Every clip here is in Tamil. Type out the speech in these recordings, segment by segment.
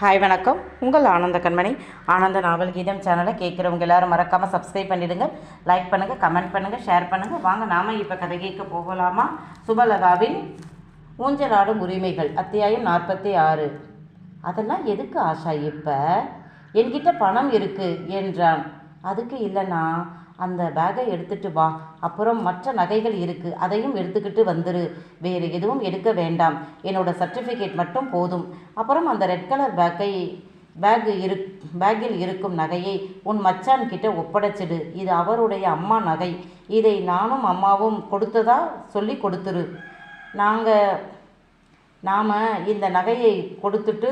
ஹாய் வணக்கம். உங்கள் ஆனந்த கண்மணி. ஆனந்த நாவல் கீதம் சேனலை கேட்குறவங்க எல்லாரும் மறக்காமல் சப்ஸ்கிரைப் பண்ணிவிடுங்க லைக் பண்ணுங்கள் கமெண்ட் பண்ணுங்கள் ஷேர் பண்ணுங்கள் வாங்க நாம இப்போ கதை கேட்க போகலாமா? சுபலதாவின் ஊஞ்சலாடும் உரிமைகள் அத்தியாயம் நாற்பத்தி ஆறு. அதெல்லாம் எதுக்கு ஆஷா இப்போ? என்கிட்ட பணம் இருக்குது என்றான். அதுக்கு இல்லைண்ணா அந்த பேக்கை எடுத்துட்டு வா. அப்புறம் மற்ற நகைகள் இருக்கு. அதையும் எடுத்துக்கிட்டு வந்துரு. வேறு எதுவும் எடுக்க வேண்டாம். என்னோட சர்டிஃபிகேட் மட்டும் போதும். அப்புறம் அந்த ரெட் கலர் பேக்கை பேக் இரு பேக்கில் இருக்கும் நகையை உன் மச்சான் கிட்ட ஒப்படைச்சிடு. இது அவருடைய அம்மா நகை. இதை நானும் அம்மாவும் கொடுத்ததா சொல்லி கொடுத்துரு. நாங்கள் நாம் இந்த நகையை கொடுத்துட்டு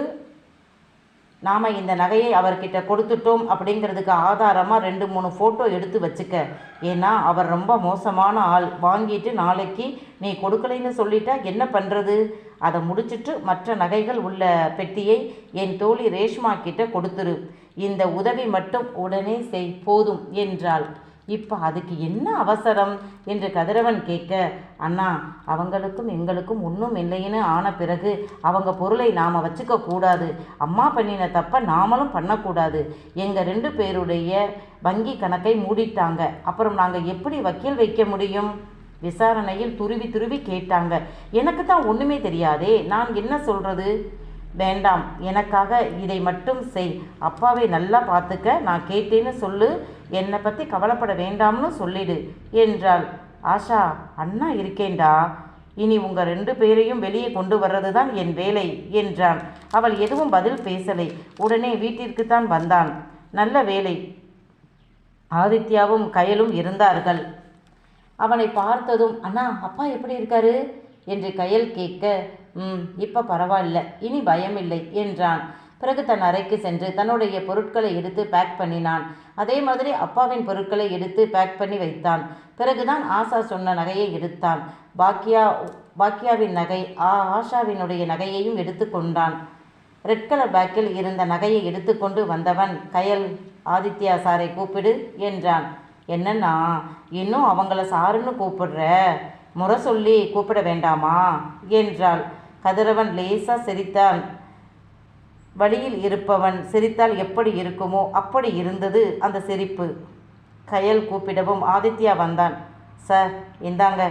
நாம் இந்த நகையை அவர்கிட்ட கொடுத்துட்டோம் அப்படிங்கிறதுக்கு ஆதாரமாக ரெண்டு மூணு ஃபோட்டோ எடுத்து வச்சுக்க. ஏன்னா அவர் ரொம்ப மோசமான ஆள். வாங்கிட்டு நாளைக்கு நீ கொடுக்கலைன்னு சொல்லிட்டா என்ன பண்ணுறது அதை முடிச்சிட்டு மற்ற நகைகள் உள்ள பெட்டியை என் தோழி ரேஷ்மா கிட்ட கொடுத்துரு. இந்த உதவி மட்டும் உடனே செய் போதும் என்றாள். இப்போ அதுக்கு என்ன அவசரம்? என்று கதிரவன் கேட்க அண்ணா அவங்களுக்கும் எங்களுக்கும் ஒன்றும் இல்லைன்னு ஆன பிறகு அவங்க பொருளை நாம் வச்சுக்க கூடாது. அம்மா பண்ணின தப்பை நாமளும் பண்ணக்கூடாது. எங்கள் ரெண்டு பேருடைய வங்கி கணக்கை மூடிட்டாங்க. அப்புறம் நாங்கள் எப்படி வக்கீல் வைக்க முடியும்? விசாரணையில் துருவி துருவி கேட்டாங்க. எனக்கு தான் ஒன்றுமே தெரியாதே. நான் என்ன சொல்கிறது வேண்டாம். எனக்காக இதை மட்டும் செய். அப்பாவை நல்லா பார்த்துக்க. நான் கேட்டேன்னு சொல்லு. என்னை பற்றி கவலைப்பட வேண்டாம்னு சொல்லிடு என்றாள். ஆஷா அண்ணா இருக்கேன்டா. இனி உங்கள் ரெண்டு பேரையும் வெளியே கொண்டு வர்றது தான் என் வேலை என்றான். அவள் எதுவும் பதில் பேசலை. உடனே வீட்டிற்கு தான் வந்தான். நல்ல வேலை. ஆதித்யாவும் கயலும் இருந்தார்கள். அவனை பார்த்ததும் அண்ணா அப்பா எப்படி இருக்காரு? என்று கயல் கேட்க ம் இப்போ பரவாயில்ல. இனி பயமில்லை என்றான். பிறகு தன் அறைக்கு சென்று தன்னுடைய பொருட்களை எடுத்து பேக் பண்ணினான். அதே மாதிரி அப்பாவின் பொருட்களை எடுத்து பேக் பண்ணி வைத்தான். பிறகுதான் ஆசா சொன்ன நகையை எடுத்தான். பாக்கியா பாக்கியாவின் நகை ஆ ஆஷாவினுடைய நகையையும் எடுத்து கொண்டான். ரெட் கலர் பேக்கில் இருந்த நகையை எடுத்துக்கொண்டு வந்தவன் கயல் ஆதித்யா சாரை கூப்பிடு என்றான். என்னன்னா இன்னும் அவங்கள சாருன்னு கூப்பிடுற? முறை சொல்லி கூப்பிட வேண்டாமா? என்றாள். கதிரவன் லேசாக சிரித்தான். வழியில் இருப்பவன் சிரித்தால் எப்படி இருக்குமோ அப்படி இருந்தது அந்த சிரிப்பு. கயல் கூப்பிடவும் ஆதித்யா வந்தான். சார் இந்தாங்க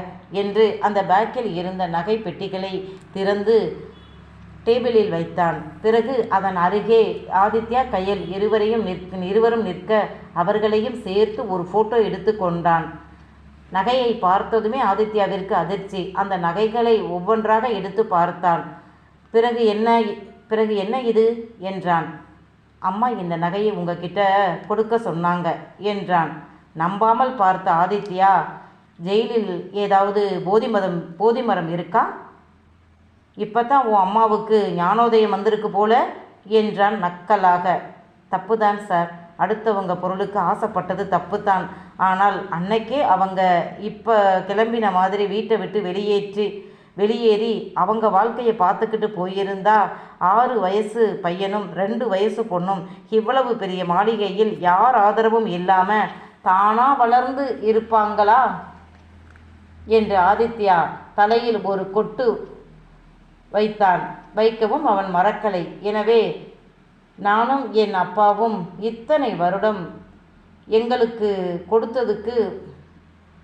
என்று அந்த பேக்கில் இருந்த நகை பெட்டிகளை திறந்து டேபிளில் வைத்தான். பிறகு அதன் அருகே ஆதித்யா கையில் இருவரையும் நிற்க இருவரும் நிற்க அவர்களையும் சேர்த்து ஒரு ஃபோட்டோ எடுத்து கொண்டான். நகையை பார்த்ததுமே ஆதித்யாவிற்கு அதிர்ச்சி. அந்த நகைகளை ஒவ்வொன்றாக எடுத்து பார்த்தான். பிறகு என்ன பிறகு என்ன இது? என்றான். அம்மா இந்த நகையை உங்ககிட்ட கொடுக்க சொன்னாங்க என்றான். நம்பாமல் பார்த்த ஆதித்யா ஜெயிலில் ஏதாவது போதி மதம் போதி மரம் இருக்கா? இப்போ தான் உன் அம்மாவுக்கு ஞானோதயம் வந்திருக்கு போல என்றான் நக்கலாக. தப்புதான் சார். அடுத்தவங்க பொருளுக்கு ஆசைப்பட்டது தப்பு தான் ஆனால் அன்னைக்கே அவங்க இப்போ கிளம்பின மாதிரி வீட்டை விட்டு வெளியேற்றி வெளியேறி அவங்க வாழ்க்கையை பார்த்துக்கிட்டு போயிருந்தா ஆறு வயசு பையனும் ரெண்டு வயசு பொண்ணும் இவ்வளவு பெரிய மாளிகையில் யார் ஆதரவும் இல்லாமல் தானா வளர்ந்து இருப்பாங்களா? என்று ஆதித்யா தலையில் ஒரு கொட்டு வைத்தான். வைக்கவும் அவன் மறக்கலை. எனவே நானும் என் அப்பாவும் இத்தனை வருடம் எங்களுக்கு கொடுத்ததுக்கு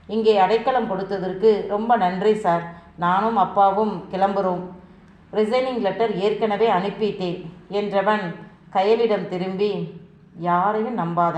இங்கே அடைக்கலம் கொடுத்ததற்கு ரொம்ப நன்றி சார். நானும் அப்பாவும் கிளம்புறோம். ரிசைனிங் லெட்டர் ஏற்கனவே அனுப்பிட்டேன் என்றவன் கயலிடம் திரும்பி யாரையும் நம்பாத.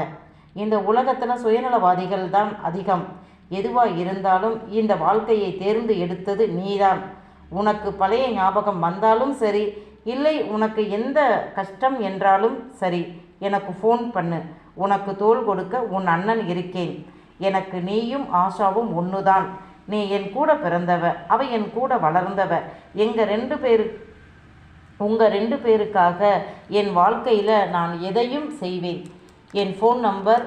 இந்த உலகத்தில் சுயநலவாதிகள் தான் அதிகம். எதுவாக இருந்தாலும் இந்த வாழ்க்கையை தேர்ந்து எடுத்தது நீதான். உனக்கு பழைய ஞாபகம் வந்தாலும் சரி இல்லை உனக்கு எந்த கஷ்டம் என்றாலும் சரி எனக்கு ஃபோன் பண்ணு. உனக்கு தோல் கொடுக்க உன் அண்ணன் இருக்கேன். எனக்கு நீயும் ஆஷாவும் ஒன்றுதான் நீ என் கூட பிறந்தவ அவ என் கூட வளர்ந்தவ. எங்கள் ரெண்டு பேரு உங்கள் ரெண்டு பேருக்காக என் வாழ்க்கையில் நான் எதையும் செய்வேன். என் ஃபோன் நம்பர்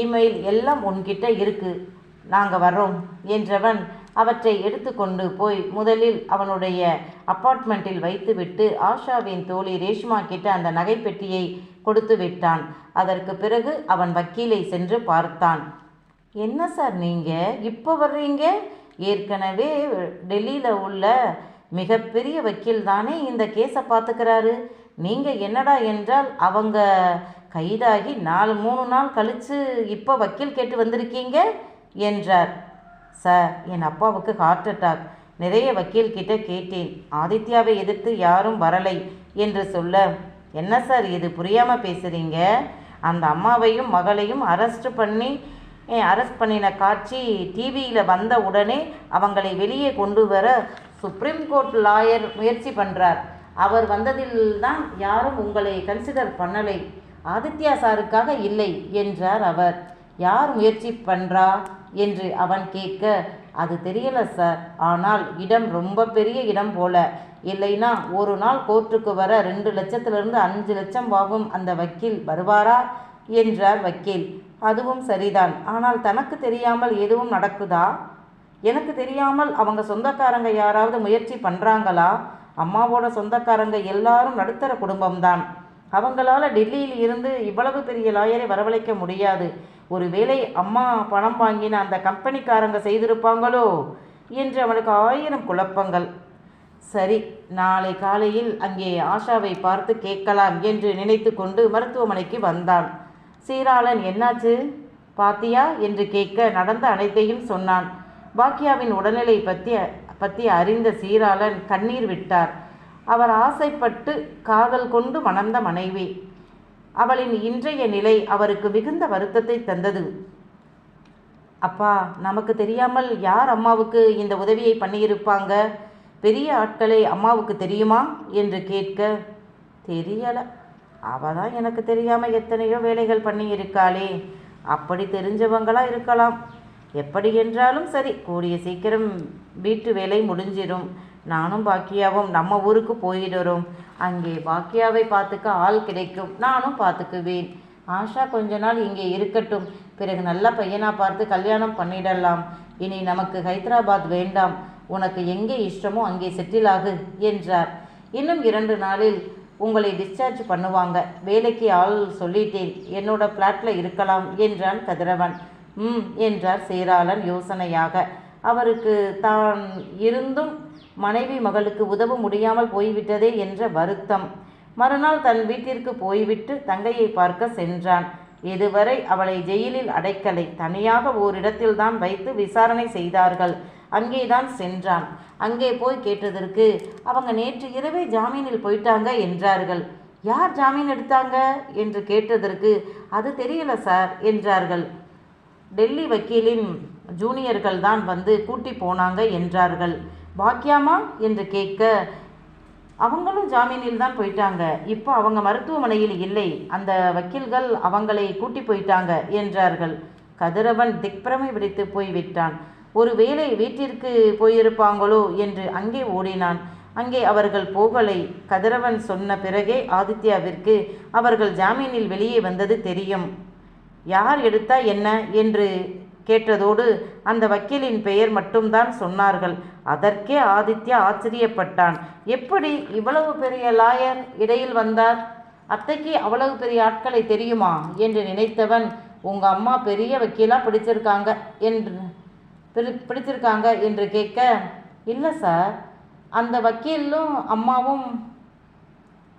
இமெயில் எல்லாம் உன்கிட்ட இருக்கு. நாங்கள் வர்றோம் என்றவன் அவற்றை எடுத்துக்கொண்டு போய் முதலில் அவனுடைய அப்பார்ட்மெண்ட்டில் வைத்துவிட்டு ஆஷாவின் தோழி ரேஷ்மா கிட்ட அந்த நகைப்பெட்டியை கொடுத்து விட்டான். அதற்கு பிறகு அவன் வக்கீலை சென்று பார்த்தான். என்ன சார் நீங்கள் இப்போ வர்றீங்க? ஏற்கனவே டெல்லியில் உள்ள மிகப்பெரிய வக்கீல் தானே இந்த கேஸை பார்த்துக்கிறாரு. நீங்கள் என்னடா என்றால் அவங்க கைதாகி நாலு மூணு நாள் கழித்து இப்போ வக்கீல் கேட்டு வந்திருக்கீங்க? என்றார். சார் என் அப்பாவுக்கு ஹார்ட் அட்டாக் நிறைய வக்கீல் கிட்ட கேட்டேன். ஆதித்யாவை எதிர்த்து யாரும் வரலை என்று சொல்ல என்ன சார் இது புரியாமல் பேசுகிறீங்க அந்த அம்மாவையும் மகளையும் அரெஸ்ட் பண்ணி அரெஸ்ட் பண்ணின காட்சி டிவியில் வந்த உடனே அவங்களை வெளியே கொண்டு வர சுப்ரீம் கோர்ட் லாயர் முயற்சி பண்ணுறார் அவர் வந்ததில் தான் யாரும் உங்களை கன்சிடர் பண்ணலை. ஆதித்யா சாருக்காக இல்லை என்றார் அவர். யார் முயற்சி பண்ணுறா என்று அவன் கேட்க அது தெரியல சார். ஆனால் இடம் ரொம்ப பெரிய இடம் போல. இல்லைனா ஒரு நாள் கோர்ட்டுக்கு வர ரெண்டு லட்சத்திலிருந்து அஞ்சு லட்சம் வாங்கும் அந்த வக்கீல் வருவாரா? என்றார் வக்கீல். அதுவும் சரிதான். ஆனால் தனக்கு தெரியாமல் எதுவும் நடக்குதா? எனக்கு தெரியாமல் அவங்க சொந்தக்காரங்க யாராவது முயற்சி பண்ணுறாங்களா அம்மாவோட சொந்தக்காரங்க எல்லாரும் நடுத்தர குடும்பம்தான். அவங்களால டெல்லியில் இருந்து இவ்வளவு பெரிய லாயரை வரவழைக்க முடியாது. ஒருவேளை அம்மா பணம் வாங்கின அந்த கம்பெனிக்காரங்க செய்திருப்பாங்களோ? என்று அவனுக்கு ஆயிரம் குழப்பங்கள். சரி நாளை காலையில் அங்கே ஆஷாவை பார்த்து கேட்கலாம் என்று நினைத்து கொண்டு மருத்துவமனைக்கு வந்தான். சீராளன் என்னாச்சு? பாத்தியா? என்று கேட்க நடந்த அனைத்தையும் சொன்னான். பாக்கியாவின் உடல்நிலை பற்றி பற்றி அறிந்த சீராளன் கண்ணீர் விட்டார். அவர் ஆசைப்பட்டு காதல் கொண்டு மணந்த மனைவி. அவளின் இன்றைய நிலை அவருக்கு மிகுந்த வருத்தத்தை தந்தது. அப்பா நமக்கு தெரியாமல் யார் அம்மாவுக்கு இந்த உதவியை பண்ணியிருப்பாங்க? பெரிய ஆட்களை அம்மாவுக்கு தெரியுமா? என்று கேட்க தெரியலை. அவள் தான் எனக்கு தெரியாமல் எத்தனையோ வேலைகள் பண்ணி இருக்காளே அப்படி தெரிஞ்சவங்களாக இருக்கலாம். எப்படி என்றாலும் சரி கூடிய சீக்கிரம் வீட்டு வேலை முடிஞ்சிடும். நானும் பாக்கியாவும் நம்ம ஊருக்கு போயிடுறோம். அங்கே பாக்கியாவை பார்த்துக்க ஆள் கிடைக்கும். நானும் பார்த்துக்குவேன். ஆஷா கொஞ்ச நாள் இங்கே இருக்கட்டும். பிறகு நல்ல பையனாக பார்த்து கல்யாணம் பண்ணிடலாம். இனி நமக்கு ஹைதராபாத் வேண்டாம். உனக்கு எங்கே இஷ்டமோ அங்கே செட்டில் ஆகு என்றார். இன்னும் இரண்டு நாளில் உங்களை டிஸ்சார்ஜ் பண்ணுவாங்க. வேலைக்கு ஆள் சொல்லிட்டேன். என்னோட பிளாட்டில் இருக்கலாம் என்றான் கதிரவன். ம் என்றார் சேராளன் யோசனையாக. அவருக்கு தான் இருந்தும் மனைவி மகளுக்கு உதவ முடியாமல் போய்விட்டதே என்ற வருத்தம். மறுநாள் தன் வீட்டிற்கு போய்விட்டு தங்கையை பார்க்க சென்றான். இதுவரை அவளை ஜெயிலில் அடைக்கலை. தனியாக ஓரிடத்தில்தான் வைத்து விசாரணை செய்தார்கள். அங்கேதான் சென்றான். அங்கே போய் கேட்டதற்கு அவங்க நேற்று இரவே ஜாமீனில் போயிட்டாங்க என்றார்கள். யார் ஜாமீன் எடுத்தாங்க? என்று கேட்டதற்கு அது தெரியல சார் என்றார்கள். டெல்லி வக்கீலின் ஜூனியர்கள் தான் வந்து கூட்டி போனாங்க என்றார்கள். பாக்கியாமா? என்று கேட்க அவங்களும் ஜாமீனில் தான் போயிட்டாங்க. இப்போ அவங்க மருத்துவமனையில் இல்லை. அந்த வக்கீல்கள் அவங்களை கூட்டி போயிட்டாங்க என்றார்கள். கதிரவன் திக்பிரமை பிடித்து போய்விட்டான். ஒருவேளை வீட்டிற்கு போயிருப்பாங்களோ என்று அங்கே ஓடினான். அங்கே அவர்கள் போகலை. கதிரவன் சொன்ன பிறகே ஆதித்யாவிற்கு அவர்கள் ஜாமீனில் வெளியே வந்தது தெரியும். யார் எடுத்தா என்ன? என்று கேட்டதோடு அந்த வக்கீலின் பெயர் மட்டும்தான் சொன்னார்கள். அதற்கே ஆதித்யா ஆச்சரியப்பட்டான். எப்படி இவ்வளவு பெரிய லாயர் இடையில் வந்தார்? அத்தைக்கு அவ்வளவு பெரிய ஆட்களை தெரியுமா? என்று நினைத்தவன் உங்க அம்மா பெரிய வக்கீலா பிடிச்சிருக்காங்க என்று பிடி- பிடிச்சிருக்காங்க என்று கேட்க இல்லை சார். அந்த வக்கீலும் அம்மாவும்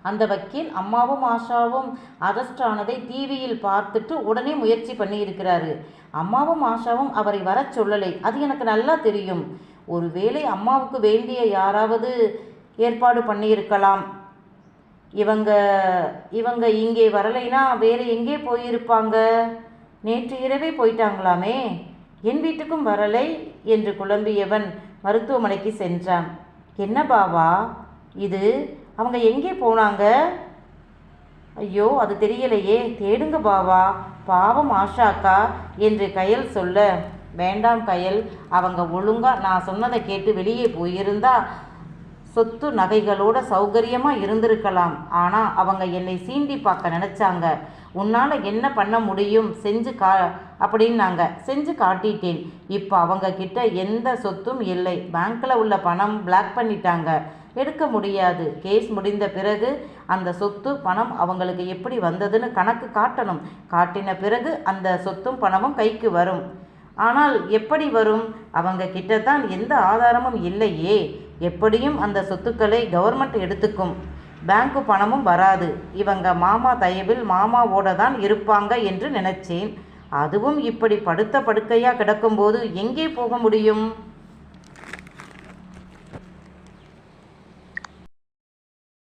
அந்த வக்கீல் அம்மாவும் ஆஷாவும் அரஸ்ட் ஆனதை டிவியில் பார்த்துட்டு உடனே முயற்சி பண்ணியிருக்கிறாரு. அம்மாவும் ஆஷாவும் அவரை வரச் சொல்லலை. அது எனக்கு நல்லா தெரியும். ஒருவேளை அம்மாவுக்கு வேண்டிய யாராவது ஏற்பாடு பண்ணியிருக்கலாம். இவங்க இவங்க இங்கே வரலைன்னா வேறு எங்கே போயிருப்பாங்க? நேற்று இரவே போயிட்டாங்களாமே? என் வீட்டுக்கும் வரலை என்று குழம்பியவன் மருத்துவமனைக்கு சென்றான். என்ன பாவா? இது அவங்க எங்கே போனாங்க? ஐயோ அது தெரியலையே. தேடுங்க பாவா. பாவம் ஆஷாக்கா என்று கயல் சொல்ல வேண்டாம் கயல் அவங்க ஒழுங்கா நான் சொன்னதை கேட்டு வெளியே போயிருந்தா சொத்து நகைகளோட சௌகரியமாக இருந்திருக்கலாம். ஆனால் அவங்க என்னை சீண்டி பார்க்க நினச்சாங்க. உன்னால் என்ன பண்ண முடியும்? செஞ்சு கா அப்படின்னாங்க செஞ்சு காட்டிட்டேன். இப்போ அவங்க கிட்ட எந்த சொத்தும் இல்லை. பேங்க்கில் உள்ள பணம் பிளாக் பண்ணிட்டாங்க. எடுக்க முடியாது. கேஸ் முடிந்த பிறகு அந்த சொத்து பணம் அவங்களுக்கு எப்படி வந்ததுன்னு கணக்கு காட்டணும். காட்டின பிறகு அந்த சொத்தும் பணமும் கைக்கு வரும். ஆனால் எப்படி வரும்? அவங்க கிட்ட தான் எந்த ஆதாரமும் இல்லையே. எப்படியும் அந்த சொத்துக்களை கவர்மெண்ட் எடுத்துக்கும். பேங்க்கு பணமும் வராது. இவங்க மாமா தயவில் மாமாவோட தான் இருப்பாங்க என்று நினைச்சேன். அதுவும் இப்படி படுத்த படுக்கையாக கிடக்கும்போது எங்கே போக முடியும்?